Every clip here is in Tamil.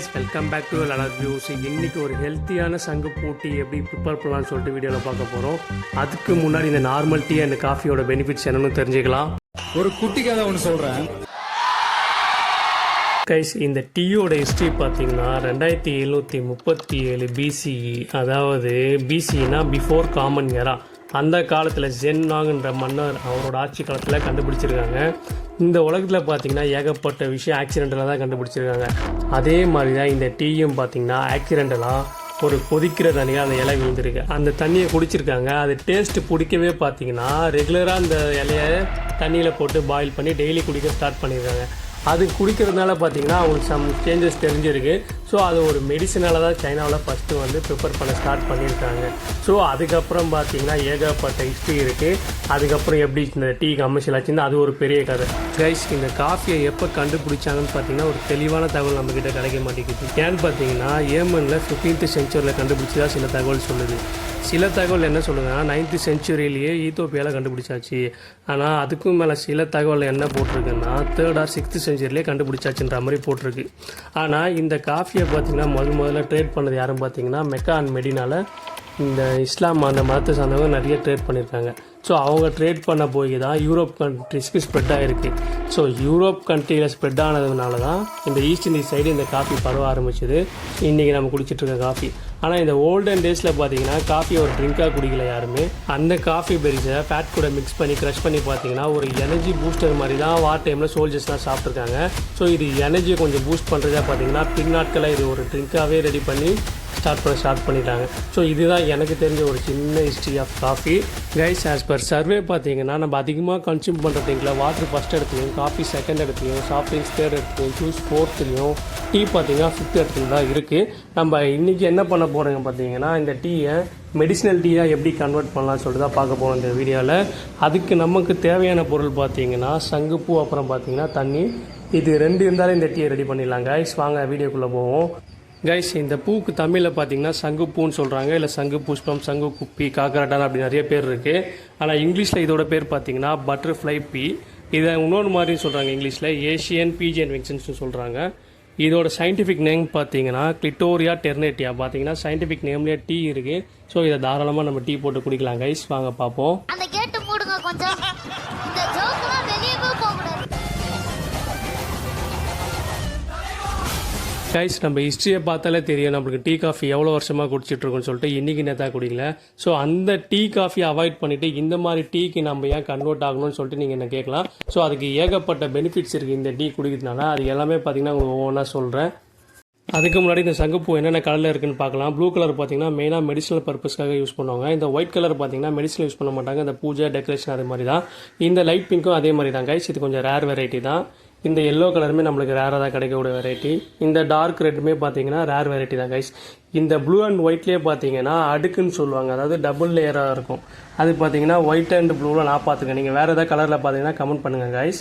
கைஸ் வெல்கம் பேக் டு லலர் வியூஸ் இன்னைக்கு ஒரு ஹெல்த்தியான சங்கு பூட்டி எப்படி ப்ரிப்பேர் பண்ணலாம்னு சொல்லிட்டு வீடியோவில் பார்க்க போகிறோம் அதுக்கு முன்னாடி இந்த நார்மல் டீ அண்ட் காஃபியோட பெனிஃபிட்ஸ் என்னன்னு தெரிஞ்சுக்கலாம். ஒரு குட்டி கதை ஒன்று சொல்றேன். கைஸ் இந்த டீயோட ஹிஸ்ட்ரி பார்த்தீங்கன்னா ரெண்டாயிரத்தி எழுநூற்றி முப்பத்தி ஏழு பிசிஇ அதாவது பிசினா பிஃபோர் காமன் எரா அந்த காலத்தில் ஜென்னாங்கன்ற மன்னர் அவரோட ஆட்சி காலத்தில் கண்டுபிடிச்சிருக்காங்க. இந்த உலகத்தில் பார்த்தீங்கன்னா ஏகப்பட்ட விஷயம் ஆக்சிடென்டலாக தான் கண்டுபிடிச்சிருக்காங்க. அதே மாதிரி தான் இந்த டீயும் பார்த்தீங்கன்னா ஆக்சிடென்டலாக ஒரு கொதிக்கிற தண்ணியாக அந்த இலை விழுந்திருக்கு. அந்த தண்ணியை குடிச்சிருக்காங்க. அது டேஸ்ட்டு பிடிக்கவே பார்த்தீங்கன்னா ரெகுலராக அந்த இலைய தண்ணியில் போட்டு பாயில் பண்ணி டெய்லி குடிக்க ஸ்டார்ட் பண்ணியிருக்காங்க அது குடிக்கிறதுனால பார்த்தீங்கன்னா அவங்களுக்கு சம் சேஞ்சஸ் தெரிஞ்சிருக்கு. ஸோ அது ஒரு மெடிசனால தான் சைனாவில் ஃபஸ்ட்டு வந்து ப்ரிப்பேர் பண்ண ஸ்டார்ட் பண்ணியிருக்காங்க. ஸோ அதுக்கப்புறம் பார்த்தீங்கன்னா ஏகப்பட்ட ஹிஸ்ட்ரி இருக்குது அதுக்கப்புறம் எப்படி இந்த டீ கமர்ஷியல் ஆச்சுன்னா அது ஒரு பெரிய கதை. கைஸ் இந்த காஃபியை எப்போ கண்டுபிடிச்சாங்கன்னு பார்த்தீங்கன்னா ஒரு தெளிவான தகவல் நம்மக்கிட்ட கிடைக்க மாட்டேங்குது. ஏன்னு பார்த்தீங்கன்னா ஏமனில் ஃபிஃப்டீன்த் செஞ்சுரியில் கண்டுபிடிச்சதா சில தகவல் சொல்லுது. சில தகவல் என்ன சொல்லுதுன்னா நைன்த்து செஞ்சுரியிலேயே ஈத்தோப்பியாவில் கண்டுபிடிச்சாச்சு. ஆனால் அதுக்கும் மேலே சில தகவல் என்ன போட்டிருக்குன்னா தேர்ட் ஆர் சிக்ஸ்த் செஞ்சுரியிலே கண்டுபிடிச்சாச்சுன்ற மாதிரி போட்டிருக்கு. ஆனால் இந்த காஃபியை பார்த்தீங்கன்னா முதல் முதல்ல ட்ரேட் பண்ணது யாரும் பார்த்தீங்கன்னா மெக்கா அண்ட் மெடினால இந்த இஸ்லாம் அந்த மதத்தை சார்ந்தவங்க நிறைய ட்ரேட் பண்ணியிருக்காங்க. ஸோ அவங்க ட்ரேட் பண்ண போய் தான் யூரோப் கண்ட்ரிஸ்க்கு ஸ்ப்ரெட் ஆகிருக்கு ஸோ யூரோப் கண்ட்ரியில் ஸ்ப்ரெட் ஆனதுனால தான் இந்த ஈஸ்ட் இந்திய சைடு இந்த காஃபி பரவ ஆரம்பிச்சது. இன்றைக்கி நம்ம குடிச்சிட்ருக்க காஃபி ஆனால் இந்த ஓல்டன் டேஸில் பார்த்தீங்கன்னா காஃபி ஒரு ட்ரிங்காக குடிக்கல யாருமே. அந்த காஃபி பெரிஸை ஃபேட் கூட மிக்ஸ் பண்ணி க்ரஷ் பண்ணி பார்த்தீங்கன்னா ஒரு எனர்ஜி பூஸ்டர் மாதிரி தான் வார் டைமில் சோல்ஜர்ஸ்லாம் சாப்பிட்ருக்காங்க ஸோ இது எனர்ஜியை கொஞ்சம் பூஸ்ட் பண்ணுறதா பார்த்தீங்கன்னா பின் நாட்களில் இது ஒரு ட்ரிங்காகவே ரெடி பண்ணி ஸ்டார்ட் பண்ண ஸ்டார்ட் பண்ணிட்டாங்க. ஸோ இதுதான் எனக்கு தெரிஞ்ச ஒரு சின்ன history of coffee guys as per survey பார்த்தீங்கன்னா நம்ம அதிகமாக கன்சியூம் பண்ணுற திங்கில் வாட்டர் ஃபஸ்ட் இடத்துலையும் காஃபி செகண்ட் இடத்துலையும் சாஃப்ட் ட்ரிங்க்ஸ் தேர்ட் இடத்துலையும் ஜூஸ் ஃபோர்த்துலையும் டீ பார்த்தீங்கன்னா ஃபிஃப்த் இடத்துல தான் இருக்குது நம்ம இன்றைக்கி என்ன பண்ண போகிறோங்க பார்த்தீங்கன்னா இந்த டீயை மெடிசினல் டீயாக எப்படி கன்வெர்ட் பண்ணலாம்னு சொல்லிட்டு தான் பார்க்க போகிறோம் இந்த வீடியோவில் அதுக்கு நமக்கு தேவையான பொருள் பார்த்தீங்கன்னா சங்குப்பூ அப்புறம் பார்த்தீங்கன்னா தண்ணி. இது ரெண்டு இருந்தாலும் இந்த டீயை ரெடி பண்ணிடலாங்க கைஸ் வாங்க வீடியோக்குள்ளே போவோம். கைஸ் இந்த பூக்கு தமிழில் பார்த்தீங்கன்னா சங்கு பூன்னு சொல்கிறாங்க இல்லை சங்கு புஷ்பம் சங்கு குப்பி காக்கரட்டான் அப்படி நிறைய பேர் இருக்குது ஆனால் இங்கிலீஷில் இதோட பேர் பார்த்தீங்கன்னா பட்டர்ஃப்ளை பீ இதை இன்னொன்று மாதிரியும் சொல்கிறாங்க இங்கிலீஷில் ஏஷியன் பிஜிஎன் வெக்சன்ஸ்னு சொல்கிறாங்க இதோட சயின்டிஃபிக் நேம் பார்த்தீங்கன்னா கிளிட்டோரியா டெர்னேட்டியா பார்த்தீங்கன்னா சயின்டிஃபிக் நேம்லேயே டீ இருக்குது ஸோ இதை தாராளமாக நம்ம டீ போட்டு குடிக்கலாம் கைஸ் வாங்க பார்ப்போம் கைஸ் நம்ம ஹிஸ்ட்ரியை பார்த்தாலே தெரியும். நம்மளுக்கு டீ காஃபி எவ்வளோ வருஷமாக குடிச்சிட்ருக்கோம்னு சொல்லிட்டு இன்றைக்கி நேத்தா குடிக்கல. ஸோ அந்த டீ காஃபி அவாய்ட் பண்ணிவிட்டு இந்த மாதிரி டீக்கு நம்ம ஏன் கன்வெர்ட் ஆகணும்னு சொல்லிட்டு நீங்கள் என்ன கேட்கலாம். ஸோ அதுக்கு ஏகப்பட்ட பெனிஃபிட்ஸ் இருக்குது இந்த டீ குடிக்கிறதுனால. அது எல்லாமே பார்த்தீங்கன்னா உங்களுக்கு ஒவ்வொன்றா சொல்கிறேன் அதுக்கு முன்னாடி இந்த சங்கப்பூ என்னென்ன கலரில் இருக்குன்னு பார்க்கலாம். ப்ளூ கலர் பார்த்தீங்கன்னா மெயினாக மெடிசனல் பர்பஸ்க்காக யூஸ் பண்ணுவாங்க. இந்த ஒயிட் கலர் பார்த்தீங்கன்னா மெடிசனல் யூஸ் பண்ண மாட்டாங்க. இந்த பூஜை டெக்கரேஷன் அது மாதிரி தான். இந்த லைட் பிங்க்கும் அதே மாதிரி தான். கைஸ் இது கொஞ்சம் ரேர் வெரைட்டி தான். இந்த எல்லோ கலருமே நம்மளுக்கு ரேராக தான் கிடைக்கக்கூடிய வெரைட்டி இந்த டார்க் ரெட்டுமே பார்த்தீங்கன்னா ரேர் வெரைட்டி தான் கைஸ் இந்த ப்ளூ அண்ட் ஒயிட்லேயே பார்த்தீங்கன்னா அடுக்குன்னு சொல்லுவாங்க. அதாவது டபுள் லேயராக இருக்கும். அது பார்த்தீங்கன்னா ஒயிட் அண்ட் ப்ளூவில் நான் பார்த்துருக்கேன் நீங்கள் வேறு ஏதாவது கலரில் பார்த்தீங்கன்னா கமெண்ட் பண்ணுங்கள் கைஸ்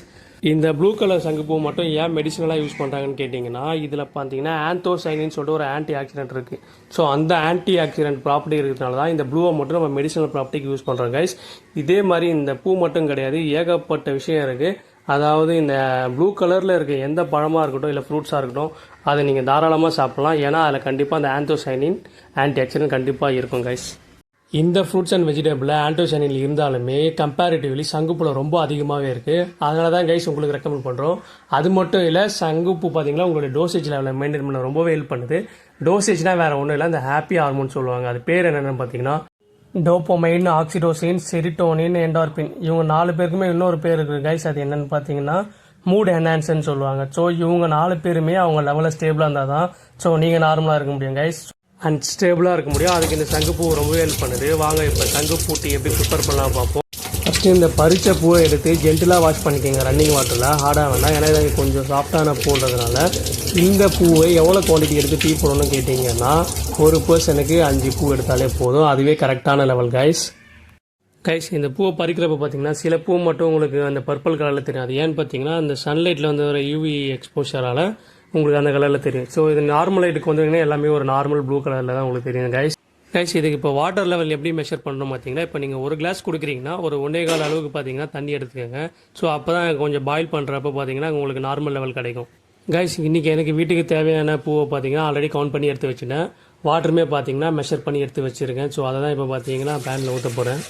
இந்த ப்ளூ கலர் சங்குப்பூ மட்டும் ஏன் மெடிசனலாக யூஸ் பண்ணுறாங்கன்னு கேட்டிங்கன்னா இதில் பார்த்தீங்கன்னா ஆந்தோசைனின்னு சொல்லிட்டு ஒரு ஆன்டி ஆக்சிடென்ட் இருக்குது ஸோ அந்த ஆன்டி ஆக்சிடென்ட் ப்ராப்பர்ட்டி இருக்கிறதுனால தான் இந்த ப்ளூவை மட்டும் நம்ம மெடிசனல் ப்ராப்பர்ட்டிக்கு யூஸ் பண்ணுறோம் கைஸ் இதே மாதிரி இந்த பூ மட்டும் கிடையாது. ஏகப்பட்ட விஷயம் இருக்குது அதாவது இந்த ப்ளூ கலரில் இருக்க எந்த பழமாக இருக்கட்டும் இல்லை ஃப்ரூட்ஸாக இருக்கட்டும் அதை நீங்கள் தாராளமாக சாப்பிட்லாம். ஏன்னா அதில் கண்டிப்பாக அந்த ஆந்தோசைனின் ஆன்டி ஆக்சிடென்ட் கண்டிப்பாக இருக்கும் கைஸ் இந்த ஃப்ரூட்ஸ் அண்ட் வெஜிடபிளில் ஆன்டோசைனில் இருந்தாலுமே கம்பேரிட்டிவ்லி சங்குப்பூல ரொம்ப அதிகமாகவே இருக்குது அதனால தான் கைஸ் உங்களுக்கு ரெக்கமெண்ட் பண்ணுறோம் அது மட்டும் இல்லை சங்குப்பூ பார்த்தீங்கன்னா உங்களுடைய டோசேஜ் லெவலில் மெயின்டைன் பண்ண ரொம்பவே ஹெல்ப் பண்ணுது. டோசேஜ்னா வேறு ஒன்றும் இல்லை அந்த ஹாப்பி ஹார்மோன் சொல்லுவாங்க. அது பேர் என்னென்னு பார்த்தீங்கன்னா டோப்போமைன் ஆக்சிடோசின் செரிட்டோனின் என்டார்பின். இவங்க நாலு பேருக்குமே இன்னொரு பேர் இருக்குது கைஸ் அது என்னன்னு பார்த்தீங்கன்னா மூட் என்ஹான்ஸ்ன்னு சொல்லுவாங்க. ஸோ இவங்க நாலு பேருமே அவங்க லெவலில் ஸ்டேபிளாக இருந்தால் தான் ஸோ நீங்கள் நார்மலாக இருக்க முடியும் கைஸ் அண்ட் ஸ்டேபிளாக இருக்க முடியும். அதுக்கு இந்த சங்குப்பூ ரொம்பவே ஹெல்ப் பண்ணுது. வாங்க இப்போ சங்குப்பூ டீ எப்படி ப்ரிப்பேர் பண்ணலாம் பார்ப்போம் ஃபஸ்ட்டு இந்த பறித்த பூவை எடுத்து ஜென்டிலாக வாஷ் பண்ணிக்கோங்க. ரன்னிங் வாட்டரில் ஹார்டாக வேண்டாம். ஏன்னா இது கொஞ்சம் சாஃப்டான பூன்றதுனால. இந்த பூவை எவ்வளோ குவான்டிட்டி எடுத்து டீ போடணும்னு கேட்டிங்கன்னா ஒரு பர்சனுக்கு அஞ்சு பூ எடுத்தாலே போதும். அதுவே கரெக்டான லெவல் கைஸ் கைஸ் இந்த பூவை பறிக்கிறப்ப பார்த்தீங்கன்னா சில பூ மட்டும் உங்களுக்கு அந்த பர்பிள் கலரில் தெரியும். அது ஏன்னு பார்த்தீங்கன்னா அந்த சன்லைட்டில் வந்து வர யூவி எக்ஸ்போஷரால் உங்களுக்கு அந்த கலரில் தெரியும். ஸோ இது நார்மல் லைட்டுக்கு வந்தீங்கன்னா எல்லாமே ஒரு நார்மல் ப்ளூ கலரில் தான் உங்களுக்கு தெரியும் கைஸ் கைஸ் இதுக்கு இப்போ வாட்டர் லெவல் எப்படி மெஷர் பண்ணணும் பார்த்தீங்கன்னா இப்போ நீங்கள் ஒரு கிளாஸ் கொடுக்குறீங்கன்னா ஒரு ஒன்றே கால் அளவுக்கு பார்த்தீங்கன்னா தண்ணி எடுத்துக்கோங்க. ஸோ அப்போ தான் கொஞ்சம் பாயில் பண்ணுறப்ப பார்த்தீங்கன்னா உங்களுக்கு நார்மல் லெவல் கிடைக்கும். கைஸ் இன்றைக்கி எனக்கு வீட்டுக்கு தேவையான பூவை பார்த்தீங்கன்னா ஆல்ரெடி கவுண்ட் பண்ணி எடுத்து வச்சுட்டேன். வாட்டருமே பார்த்தீங்கன்னா மெஷர் பண்ணி எடுத்து வச்சுருக்கேன். ஸோ அதை தான் இப்போ பார்த்தீங்கன்னா பேனில் ஊற்ற போகிறேன்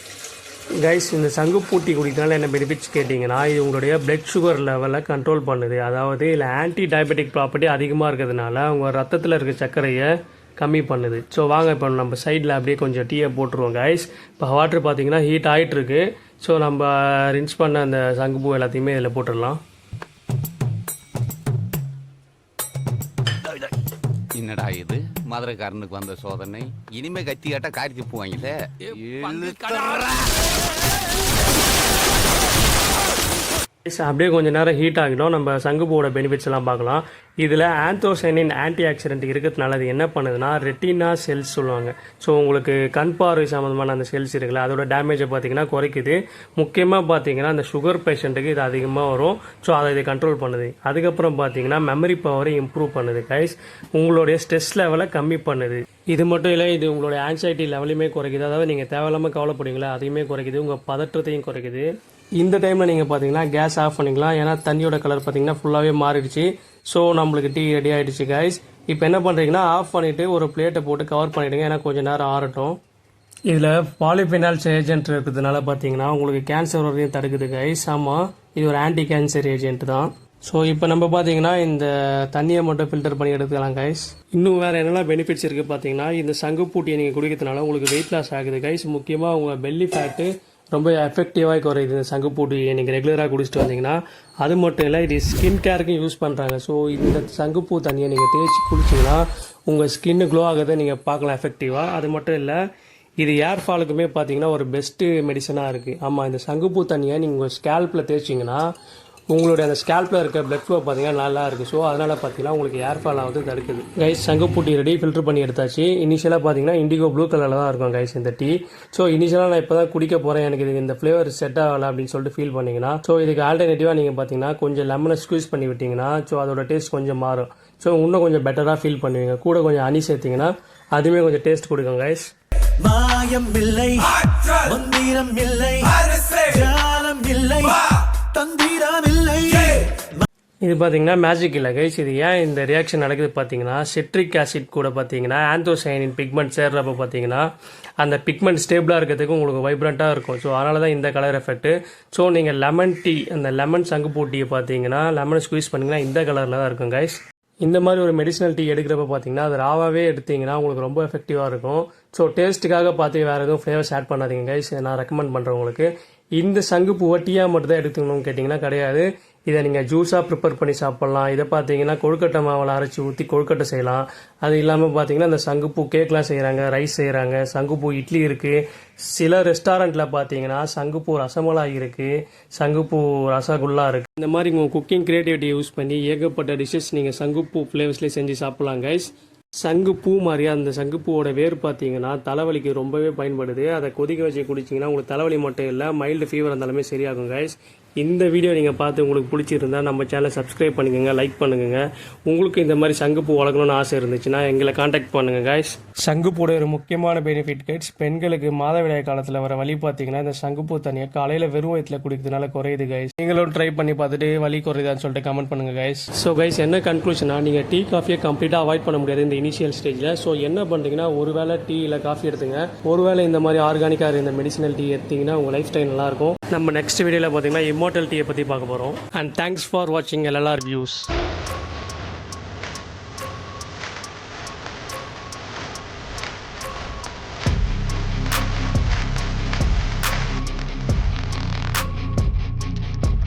கைஸ் இந்த சங்கு பூட்டி குடிக்கிறனால என்ன பெனிஃபிட்ஸ் கேட்டிங்கன்னா இது உங்களுடைய பிளட் சுகர் லெவலை கண்ட்ரோல் பண்ணுது. அதாவது இதில் ஆன்டி டயபெட்டிக் ப்ராப்பர்ட்டி அதிகமாக இருக்கிறதுனால உங்கள் ரத்தத்தில் இருக்க சர்க்கரையை கம்மி பண்ணுது. ஸோ வாங்க இப்போ நம்ம சைடில் அப்படியே கொஞ்சம் டீயை போட்டுருவோம் கைஸ் இப்போ வாட்டர் பார்த்தீங்கன்னா ஹீட் ஆகிட்டுருக்கு ஸோ நம்ம ரின்ஸ் பண்ண அந்த சங்குப்பூ எல்லாத்தையுமே இதில் போட்டுடலாம். என்னடா இது? மதுரைக்காரனுக்கு வந்த சோதனை. இனிமே கத்தி கேட்டா காரி துப்புவாங்கல்ல இழுத்துறா. Guys, அப்படியே கொஞ்ச நேரம் ஹீட் ஆகிடும். நம்ம சங்குப்பூவோட பெனிஃபிட்ஸ்லாம் பார்க்கலாம். இதில் ஆந்தோசைனின் ஆன்டி ஆக்சிடென்ட் இருக்கிறதுனால அது என்ன பண்ணுதுன்னா ரெட்டினா செல்ஸ் சொல்லுவாங்க. ஸோ உங்களுக்கு கண் பார்வை சம்மந்தமான அந்த செல்ஸ் இருக்குல்ல அதோட டேமேஜை பார்த்தீங்கன்னா குறைக்குது. முக்கியமாக பார்த்தீங்கன்னா அந்த சுகர் பேஷண்ட்டுக்கு இது அதிகமாக வரும். ஸோ அதை இதை கண்ட்ரோல் பண்ணுது. அதுக்கப்புறம் பார்த்தீங்கன்னா மெமரி பவரை இம்ப்ரூவ் பண்ணுது கைஸ் உங்களுடைய ஸ்ட்ரெஸ் லெவலை கம்மி பண்ணுது. இது மட்டும் இல்லை இது உங்களுடைய ஆன்சைட்டி லெவலையுமே குறைக்குது. அதாவது நீங்கள் தேவையில்லாமல் கவலைப்படுவீங்களா அதையுமே குறைக்குது. உங்கள் பதற்றத்தையும் குறைக்குது. இந்த டைமில் நீங்கள் பார்த்தீங்கன்னா கேஸ் ஆஃப் பண்ணிக்கலாம். ஏன்னா தண்ணியோட கலர் பார்த்தீங்கன்னா ஃபுல்லாகவே மாறிடுச்சு. ஸோ நம்மளுக்கு டீ ரெடி ஆகிடுச்சு கைஸ் இப்போ என்ன பண்ணுறீங்கன்னா ஆஃப் பண்ணிவிட்டு ஒரு பிளேட்டை போட்டு கவர் பண்ணிவிடுங்க ஏன்னா கொஞ்சம் நேரம் ஆறட்டும். இதில் பாலிஃபினால்ஸ் ஏஜென்ட் இருக்கிறதுனால பார்த்தீங்கன்னா உங்களுக்கு கேன்சர் வரையும் தடுக்குது கைஸ் ஆமாம் இது ஒரு ஆன்டி கேன்சர் ஏஜென்ட் தான். ஸோ இப்போ நம்ம பார்த்தீங்கன்னா இந்த தண்ணியை மட்டும் ஃபில்டர் பண்ணி எடுத்துக்கலாம் கைஸ் இன்னும் வேறு என்னெல்லாம் பெனிஃபிட்ஸ் இருக்குது பார்த்தீங்கன்னா இந்த சங்குப்பூட்டியை நீங்கள் குடிக்கிறதுனால உங்களுக்கு வெயிட் லாஸ் ஆகுது கைஸ் முக்கியமாக உங்கள் பெல்லி ஃபேட்டு ரொம்ப எஃபெக்டிவாக குறையுது இந்த சங்குப்பூட்டியை நீங்கள் ரெகுலராக குடிச்சிட்டு வந்தீங்கன்னா அது மட்டும் இல்லை இது ஸ்கின் கேருக்கும் யூஸ் பண்ணுறாங்க ஸோ இந்த சங்குப்பூ தண்ணியை நீங்கள் தேய்ச்சி குளிச்சிங்கன்னா உங்கள் ஸ்கின்னு க்ளோ ஆகிறத நீங்கள் பார்க்கலாம் எஃபெக்டிவாக அது மட்டும் இல்லை இது ஏர் ஃபாலுக்குமே பார்த்தீங்கன்னா ஒரு பெஸ்ட்டு மெடிசனாக இருக்குது ஆமாம் இந்த சங்குப்பூ தண்ணியை நீங்கள் உங்கள் ஸ்கேல்பில் தேய்ச்சிங்கன்னா உங்களுடைய அந்த ஸ்கேல்பில் இருக்க பிளட் ஃப்ளோ பார்த்தீங்கன்னா நல்லா இருக்குது ஸோ அதனால் பார்த்தீங்கன்னா உங்களுக்கு ஏர் ஃபால் ஆகுது தடுக்குது. கைஸ் சங்குப்பூட்டி ரெடி ஃபில்டர் பண்ணி எடுத்தாச்சு. இனிஷியலாக பார்த்தீங்கன்னா இண்டிகோ ப்ளூ கலரில் தான் இருக்கும் கைஸ் இந்த டீ ஸோ இனிஷியலாக நான் இப்போ தான் குடிக்க போகிறேன் எனக்கு இது இந்த ஃப்ளேவர் செட் ஆகலை அப்படின்னு சொல்லிட்டு ஃபீல் பண்ணீங்கன்னா ஸோ இதுக்கு ஆல்டர்னேட்டிவாக நீங்கள் பார்த்தீங்கன்னா கொஞ்சம் லெமனை ஸ்க்வீஸ் பண்ணி விட்டீங்கன்னா ஸோ அதோட டேஸ்ட் கொஞ்சம் மாறும். ஸோ இன்னும் கொஞ்சம் பெட்டராக ஃபீல் பண்ணுவீங்க. கூட கொஞ்சம் ஹனி சேர்த்தீங்கன்னா அதுவுமே கொஞ்சம் டேஸ்ட் கொடுக்கும் கைஸ் மாயம் இல்லை மந்திரம் இல்லை ஜாலம் இல்லை தந்திரம் இது பார்த்தீங்கன்னா மேஜிக் இல்லை கைஸ் இது ஏன் இந்த ரியாக்ஷன் நடக்குது பார்த்தீங்கன்னா சிட்ரிக் ஆசிட் கூட பார்த்தீங்கன்னா ஆந்தோசைனின் பிக்மெண்ட் சேர்றப்ப பார்த்தீங்கன்னா அந்த பிக்மெண்ட் ஸ்டேபிளாக இருக்கிறதுக்கு உங்களுக்கு வைப்ரண்ட்டாக இருக்கும். ஸோ அதனால தான் இந்த கலர் எஃபெக்ட் ஸோ நீங்கள் லெமன் டீ அந்த லெமன் சங்கு டீயை பார்த்தீங்கன்னா லெமன் ஸ்குவீஸ் பண்ணிங்கன்னா இந்த கலரில் தான் இருக்கும் கைஸ் இந்த மாதிரி ஒரு மெடிசனல் டீ எடுக்கிறப்ப பார்த்தீங்கன்னா அது ராவாகவே எடுத்தீங்கன்னா உங்களுக்கு ரொம்ப எஃபெக்டிவாக இருக்கும். ஸோ டேஸ்ட்டுக்காக பார்த்து வேறு எதுவும் ஃப்ளேவர்ஸ் ஆட் பண்ணாதீங்க கைஸ் நான் ரெக்கமெண்ட் பண்ணுறேன் உங்களுக்கு. இந்த சங்குப்பூவை டீயாக மட்டும் தான் எடுத்துக்கணும்னு கேட்டிங்கன்னா கிடையாது. இதை நீங்கள் ஜூஸாக ப்ரிப்பேர் பண்ணி சாப்பிட்லாம். இதை பார்த்தீங்கன்னா கொழுக்கட்டை மாவில் அரைச்சி ஊற்றி கொழுக்கட்டை செய்யலாம். அது இல்லாமல் பார்த்தீங்கன்னா அந்த சங்குப்பூ கேக்லாம் செய்கிறாங்க ரைஸ் செய்கிறாங்க சங்குப்பூ இட்லி இருக்குது சில ரெஸ்டாரண்ட்டில் பார்த்தீங்கன்னா சங்குப்பூ ரசமலாய் இருக்குது சங்குப்பூ ரசகுல்லா இருக்குது இந்த மாதிரி உங்கள் குக்கிங் க்ரியேட்டிவிட்டி யூஸ் பண்ணி ஏகப்பட்ட டிஷ்ஷஸ் நீங்கள் சங்குப்பூ ஃப்ளேவர்ஸ்லேயே செஞ்சு சாப்பிட்லாம் கைஸ் சங்குப்பூ மாதிரியா அந்த சங்குப்பூவோட வேர் பார்த்தீங்கன்னா தலைவலிக்கு ரொம்பவே பயன்படுது. அதை கொதிக்க வச்சு குடிச்சிங்கன்னா உங்களுக்கு தலைவலி மட்டும் இல்லை மைல்டு ஃபீவர் இருந்தாலுமே சரியாகும் கைஸ் இந்த வீடியோ நீங்கள் பார்த்து உங்களுக்கு பிடிச்சிருந்தா நம்ம சேனலை சப்ஸ்கிரைப் பண்ணிக்கோங்க லைக் பண்ணுங்க உங்களுக்கு இந்த மாதிரி சங்குப்பூ வளர்க்கணும்னு ஆசை இருந்துச்சுன்னா எங்களை காண்டாக்ட் பண்ணுங்க கைஸ் சங்குப்பூட ஒரு முக்கியமான பெனிஃபிட் கைஸ் பெண்களுக்கு மாதவிடாய் காலத்தில் வர வலி பார்த்தீங்கன்னா இந்த சங்குப்பூ தண்ணியை காலையில் வெறும் வயிற்றுல குடிக்கிறதுனால குறையுது கைஸ் நீங்களும் ட்ரை பண்ணி பார்த்துட்டு வலி குறையுதான்னு சொல்லிட்டு கமெண்ட் பண்ணுங்க கைஸ் ஸோ கைஸ் என்ன கன்க்ளூஷனா நீங்கள் டீ காஃபியை கம்ப்ளீட்டாக அவாய்ட் பண்ண முடியாது இந்த இனிஷியல் ஸ்டேஜில் ஸோ என்ன பண்ணுறீங்கன்னா ஒருவேளை டீ இல்லை காஃபி எடுத்துங்க. ஒருவேளை இந்த மாதிரி ஆர்கானிக்காக இந்த மெடிசனல் டீ எடுத்தீங்கன்னா உங்கள் லைஃப் ஸ்டைல் நல்லாயிருக்கும் நம்ம நெக்ஸ்ட் வீடியோவில் பார்த்தீங்கன்னா இம்மோட்டல் பற்றி பார்க்க போகிறோம் அண்ட் தேங்க்ஸ் ஃபார் வாட்சிங் எல்எல்ஆர் வியூஸ்